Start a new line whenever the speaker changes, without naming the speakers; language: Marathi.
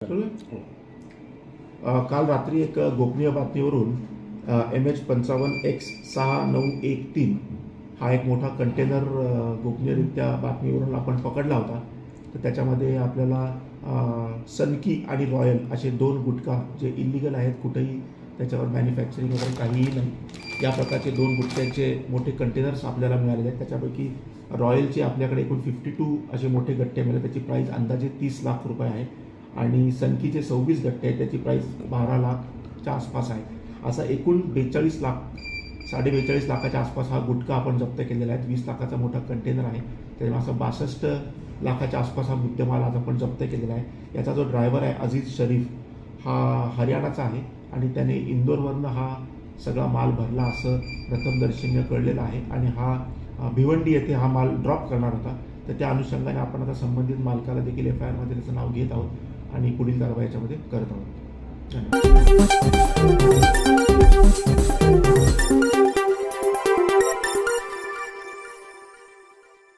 हो. काल रात्री एक गोपनीय बातमीवरून एम एच पंचावन्न एक्स सहा नऊ एक तीन हा एक मोठा कंटेनर गोपनीयरित्या बातमीवरून आपण पकडला होता. तर त्याच्यामध्ये आपल्याला सनकी आणि रॉयल असे दोन गुटखा जे इलिगल आहेत कुठेही त्याच्यावर मॅन्युफॅक्चरिंग वगैरे काहीही नाही या प्रकारचे दोन गुटख्यांचे मोठे कंटेनर्स आपल्याला मिळालेले आहेत. त्याच्यापैकी रॉयलचे आपल्याकडे एकूण फिफ्टी टू असे मोठे गट्टे मिळाले. त्याची प्राईस अंदाजे तीस लाख रुपये आहे. आणि सनकीचे सव्वीस गट्टे आहेत त्याची प्राईस बारा लाखच्या आसपास आहे. असा एकूण बेचाळीस लाख साडे बेचाळीस लाखाच्या आसपास हा गुटखा आपण जप्त केलेला आहे. वीस लाखाचा मोठा कंटेनर आहे. त्याच्यामुळे असं बासष्ट लाखाच्या आसपास हा मुद्देमाल आज आपण जप्त केलेला आहे. याचा जो ड्रायव्हर आहे अझीज शरीफ हा हरियाणाचा आहे आणि त्याने इंदोरवरनं हा सगळा माल भरला असं प्रथमदर्शनीय कळलेलं आहे. आणि हा भिवंडी येथे हा माल ड्रॉप करणार होता. तर त्या अनुषंगाने आपण आता संबंधित मालकाला देखील एफ आय आरमध्ये त्याचं नाव घेत आहोत. आणि पुढील कारवाई याच्यामध्ये करत आहोत. धन्यवाद.